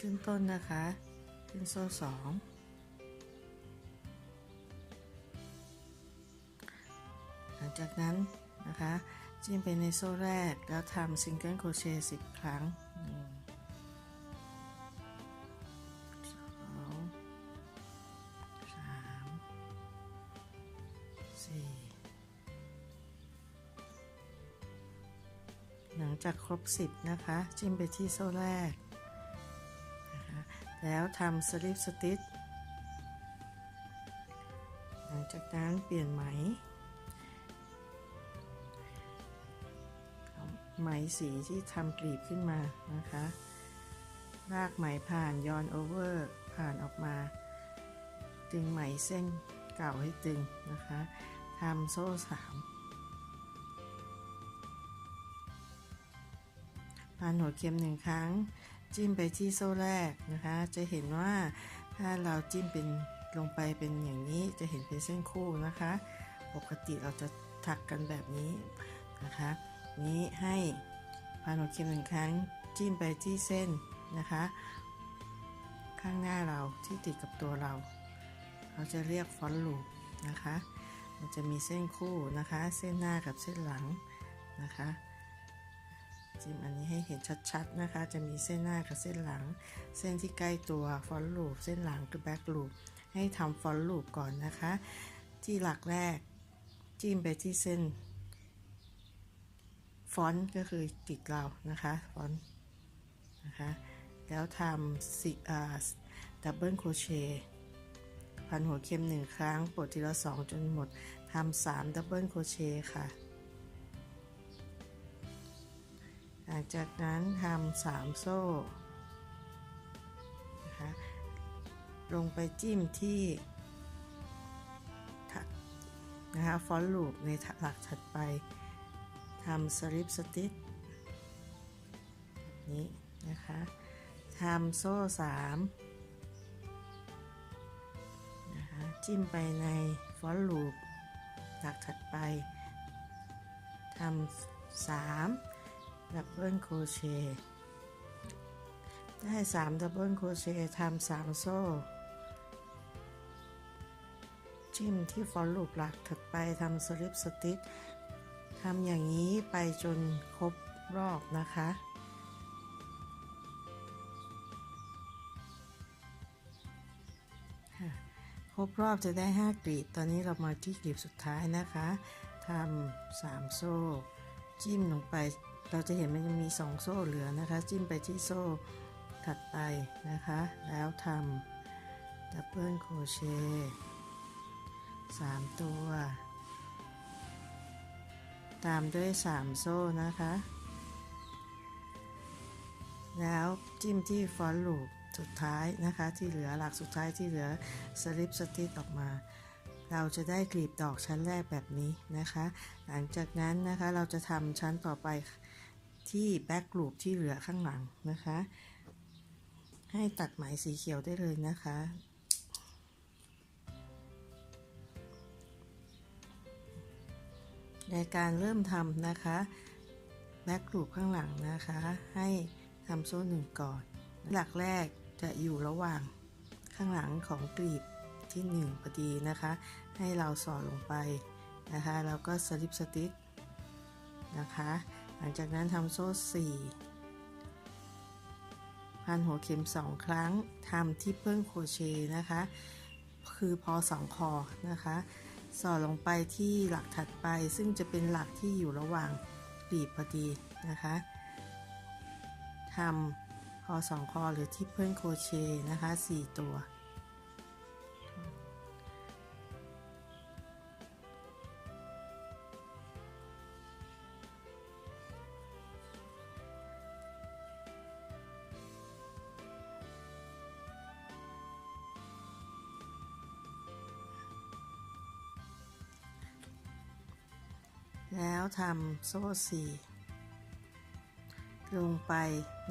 ขึ้นต้นนะคะ ขึ้นโซ่สองหลังจากนั้นนะคะจิ้มไปในโซ่แรกแล้วทำซิงเกิลโครเชต์สิบครั้งหนึ่งสองสามสี่หลังจากครบ 10 นะคะ จิ้มไปที่โซ่แรก แล้วทำสลิปสติชหลังจากนั้นเปลี่ยนไหม ไหมสีที่ทำกลีบขึ้นมานะคะ ลากไหมผ่านย้อนโอเวอร์ผ่านออกมาดึงไหมเส้นเก่าให้ตึงนะคะทำโซ่สามผ่านหัวเข็มหนึ่งครั้ง จิ้มไปที่โซ่แรกนะคะ จะเห็นว่าถ้าเราจิ้มเป็นลงไปเป็นอย่างนี้จะเห็นเป็นเส้นคู่นะคะ ปกติเราจะถักกันแบบนี้นะคะ นี้ให้ผ่านหัวเข็มหนึ่งครั้งจิ้มไปที่เส้นนะคะ ข้างหน้าเราที่ติดกับตัวเรา เราจะเรียกฟอนลูปนะคะ มันจะมีเส้นคู่นะคะ เส้นหน้ากับเส้นหลังนะคะ จิ้มอันนี้ให้เห็นชัดๆนะคะ จะมีเส้นหน้ากับเส้นหลัง เส้นที่ใกล้ตัวฟอนต์ลูปเส้นหลังคือแบ็กลูปให้ทำฟอนต์ลูปก่อนนะคะ ที่หลักแรกจิ้มไปที่เส้นฟอนต์ก็คือติดเรานะคะฟอนต์นะคะ แล้วทำสิอ่าดับเบิลโครเชต์พันหัวเข็มหนึ่งครั้งปลดทีละสองจนหมดทำสามดับเบิลโครเชต์ค่ะ ลังจากนั้นทำสามโซ่นะคะลงไปจิ้มที่ถักนะคะฟอนลูปในหลักถัดไปทำสลิปสติชแบบนี้นะคะทำโซ่สามนะคะจิ้มไปในฟอนลูปหลักถัดไปทำสาม ดับเบิลโคเชต์ได้สามดับเบิลโคเชต์ทำสามโซ่ จิ้มที่ฟอนลูปหลักถัดไปทำสลิปสติชทำอย่างนี้ไปจนครบรอบนะคะค่ะครบรอบจะได้ 5กลีบ ตอนนี้เรามาที่กลีบสุดท้ายนะคะ ทำ3โซ่ จิ้มลงไป เราจะเห็นมันจะมี 2 โซ่เหลือนะคะ จิ้มไปที่โซ่ถัดไปนะคะ แล้วทำดับเบิลโคเชต์3ตัว ตามด้วย 3 โซ่นะคะ แล้วจิ้มที่ฟอนลูปสุดท้ายนะคะที่เหลือหลักสุดท้ายที่เหลือสลิปสติชออกมา เราจะได้กลีบดอกชั้นแรกแบบนี้นะคะ หลังจากนั้นนะคะเราจะทำชั้นต่อไป ที่แบ็กลูปที่เหลือข้างหลังนะคะ ให้ตัดไหมสีเขียวได้เลยนะคะในการเริ่มทำนะคะแบ็กกรูปข้างหลังนะคะ ให้ทำโซ่หนึ่งก่อน หลักแรกจะอยู่ระหว่างข้างหลังของกลีบที่ 1พอดีนะคะ ให้เราสอดลงไปนะคะแล้วก็สลิปสติชนะคะ หลังจากนั้นทำโซ่4พันหัวเข็ม2ครั้งทำที่เพิ่งโครเชต์นะคะ คือพอสองคอนะคะ สอดลงไปที่หลักถัดไปซึ่งจะเป็นหลักที่อยู่ระหว่างปีบพอดีนะคะทำคอสองคอหรือที่เพื่อนโครเชต์นะคะ 4 ตัว แล้วทำโซ่สี่ลงไป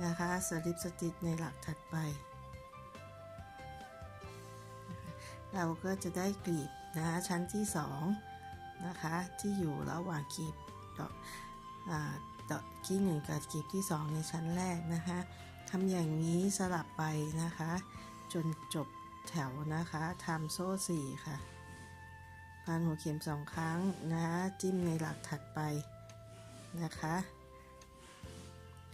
นะคะสลิปสติชในหลักถัดไป เราก็จะได้กลีบนะคะชั้นที่สองนะคะที่อยู่ระหว่างกลีบดอกดอกที่หนึ่งกับกลีบที่สองในชั้นแรกนะคะทำอย่างนี้สลับไปนะคะ จนจบแถวนะคะทำโซ่สี่ค่ะ พันหัวเข็มสองครั้งนะจิ้มในหลักถัดไปนะคะ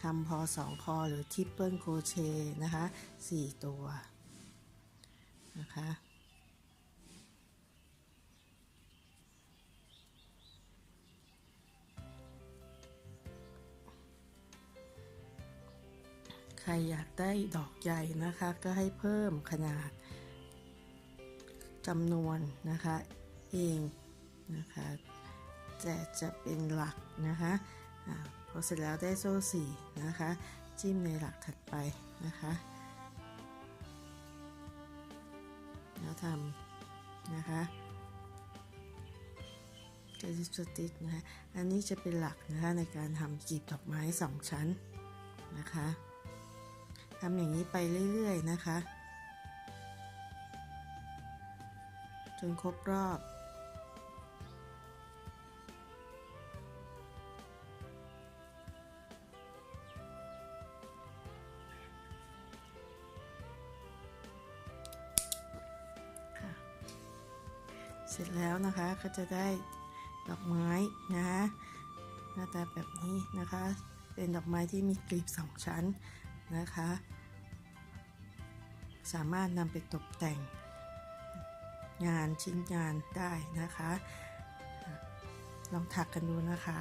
ทำพอสองคอหรือทิปเปิลโคเชนะคะสี่ตัวนะคะใครอยากได้ดอกใหญ่นะคะก็ให้เพิ่มขนาดจำนวนนะคะ เองนะคะแต่จะเป็นหลักนะคะอาพอเสร็จแล้วได้โซ่สี่นะคะ จิ้มในหลักถัดไปนะคะแล้วทำนะคะจะดิสติกนะคะอันนี้จะเป็นหลักนะคะในการทำกีบดอกไม้สองชั้นนะคะทำอย่างนี้ไปเรื่อยๆนะคะ จนครบรอบ เสร็จแล้วนะคะก็จะได้ดอกไม้นะคะหน้าตาแบบนี้นะคะ เป็นดอกไม้ที่มีกลีบสองชั้นนะคะ สามารถนำไปตกแต่ง งานชิ้นงานได้นะคะ ลองถักกันดูนะคะ